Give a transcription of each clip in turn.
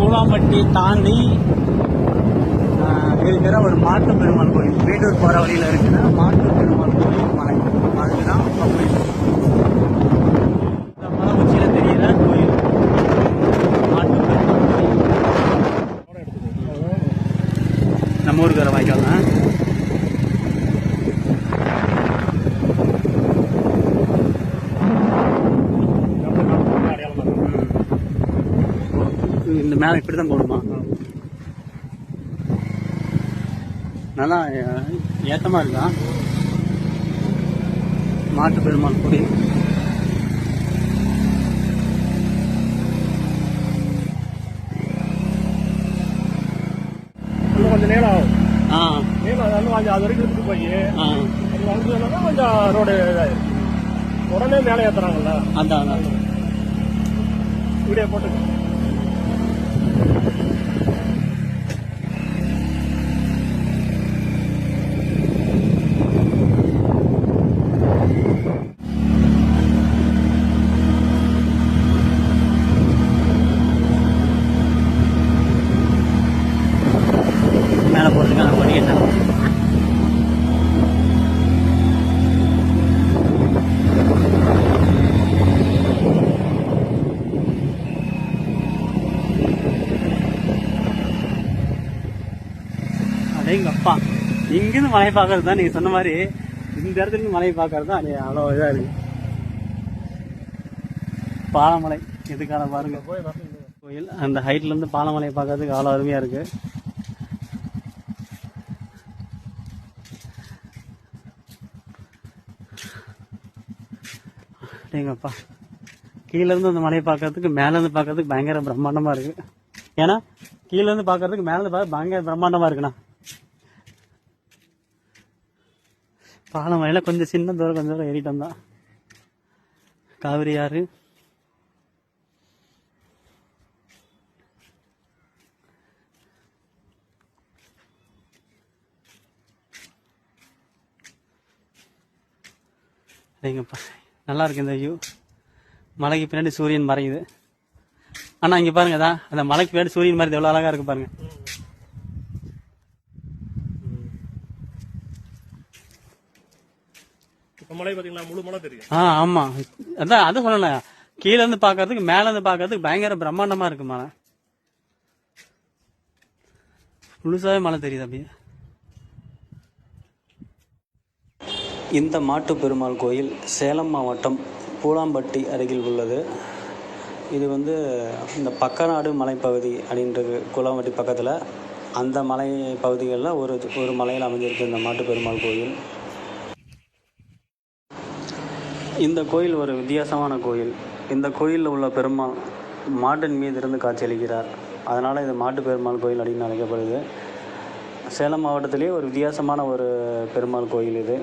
பூலாம்பட்டி தாண்டி இருக்கிற ஒரு மாட்டு பெருமாள் கோயில். வீடூர் போகிற வழியில் இருக்கிற மாட்டு பெருமாள் கோயில் மலை அதுதான் கோயில் இந்த மலை உச்சியில் தெரிகிற கோயில் மாட்டு பெருமாள் கோயில் நம்ம ஊருக்கு வர வாய்க்கால் தான் இந்த மேலே இப்படி தான் போகணுமா? நல்லா அஹ், ஏத்தமா இருக்கா? மாட்டு பெருமாள் குடி. கொஞ்சம் நேரம் ஆகும். ஆ. கொஞ்சம் அது வரைக்கும் எடுத்துட்டு போய். வந்ததுனால கொஞ்சம் ரோடு இதாயிருக்கு உடனே மேலே ஏத்துறாங்கல்ல? அதான் வீடியோ போட்டு மேலே போகிறதுக்கான படிக்கட்டேன் அதே எங்க அப்பா இங்கிருந்து மலை பார்க்கறது தான் நீங்க சொன்ன மாதிரி இந்த இடத்துல இருந்து மலை பார்க்கறது தான் அவ்வளோ இதாக இருக்கு. பாலமலை இதுக்கான பாருங்க. போய் கோயில் அந்த ஹைட்ல இருந்து பாலமலையை பார்க்கறதுக்கு அவ்வளோ அருமையா இருக்கு. அப்படிங்கப்பா கீழேருந்து அந்த மலையை பார்க்கறதுக்கு மேலேருந்து பார்க்கறதுக்கு பயங்கர பிரம்மாண்டமாக இருக்கு. ஏன்னா கீழேருந்து பார்க்கறதுக்கு மேலேருந்து பார்க்க பயங்கர பிரம்மாண்டமாக இருக்குண்ணா. பாலமலையில கொஞ்சம் சின்ன தூரம் கொஞ்சம் தூரம் ஏறிட்டு வந்தா. காவிரி ஆறு. சரிங்கப்பா நல்லா இருக்கு இந்த வியூ மலைக்கு பின்னாடி சூரியன் மறையுது. அண்ணா இங்க பாருங்க அதான் அந்த மலைக்கு பின்னாடி சூரியன் மறையுது. எவ்வளவு அழகா இருக்கு பாருங்க. முழு ஆ ஆமா. அதான் அதை சொல்லல. கீழ இருந்து பார்க்கறதுக்கு மேல இருந்து பார்க்கறதுக்கு பயங்கர பிரம்மாண்டமா இருக்கு மலை. முழுசாவே மலை தெரியுது அப்படியே. இந்த மாட்டு பெருமாள் கோயில் சேலம் மாவட்டம் பூலாம்பட்டி அருகில் உள்ளது. இது வந்து இந்த பக்கநாடு மலைப்பகுதி அப்படின்றது கூலாம்பட்டி பக்கத்தில் அந்த மலை பகுதிகளில் ஒரு ஒரு மலையில் அமைஞ்சிருக்கு இந்த மாட்டு பெருமாள் கோயில். இந்த கோயில் ஒரு வித்தியாசமான கோயில். இந்த கோயிலில் உள்ள பெருமாள் மாட்டின் மீது இருந்து காட்சியளிக்கிறார். அதனால் இது மாட்டு பெருமாள் கோயில் அப்படின்னு அழைக்கப்படுது. சேலம் மாவட்டத்திலேயே ஒரு வித்தியாசமான ஒரு பெருமாள் கோயில் இது.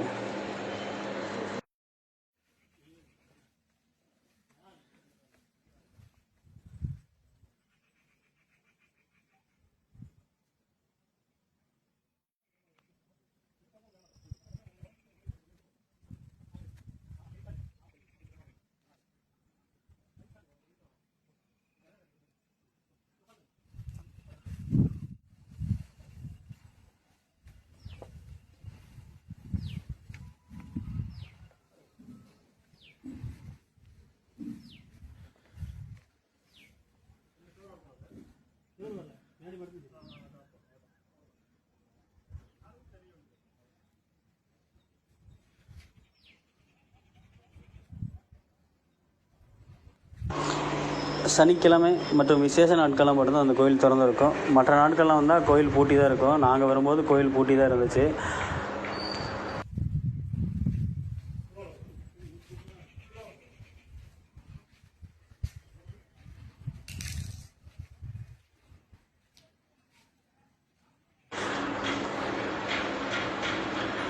சனிக்கிழமை மற்றும் விசேஷ நாட்கள்லாம் மட்டும்தான் அந்த கோயில் திறந்துருக்கும். மற்ற நாட்கள்லாம் வந்தால் கோயில் பூட்டி தான் இருக்கும். நாங்கள் வரும்போது கோயில் பூட்டி தான் இருந்துச்சு.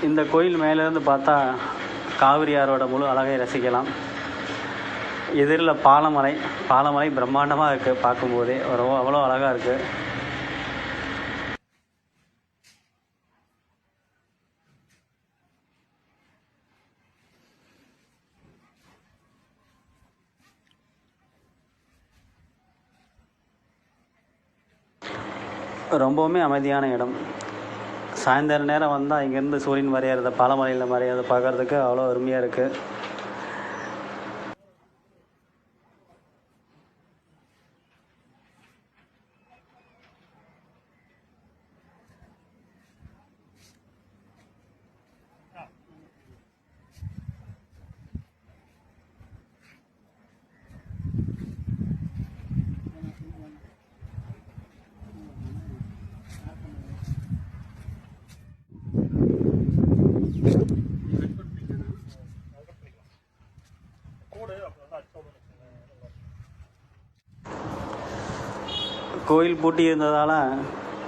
இந்த கோயில் மேலேருந்து பார்த்தா காவிரி ஆறோட முழு அழகை ரசிக்கலாம். எதிரில் பாலமலை பாலமலை பிரம்மாண்டமாக இருக்குது பார்க்கும்போதே. ரொம்ப அவ்வளோ அழகாக இருக்குது ரொம்பவுமே அமைதியான இடம். சாயந்தர நேரம் வந்தால் இங்கேருந்து சூரியன் மறையிறத பாலமலையில் மறையிறத பார்க்குறதுக்கு அவ்வளோ அருமையாக இருக்குது கோயில் பூட்டி இருந்ததால்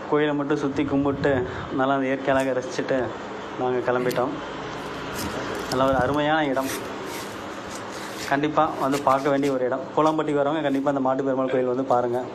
கோயிலை மட்டும் சுற்றி கும்பிட்டு நல்லா அந்த இயற்கையாக ரசிச்சுட்டு நாங்கள் கிளம்பிட்டோம். நல்ல ஒரு அருமையான இடம். கண்டிப்பாக வந்து பார்க்க வேண்டிய ஒரு இடம். பூலாம்பட்டிக்கு வரவங்க கண்டிப்பாக அந்த மாட்டு பெருமாள் கோயில் வந்து பாருங்கள்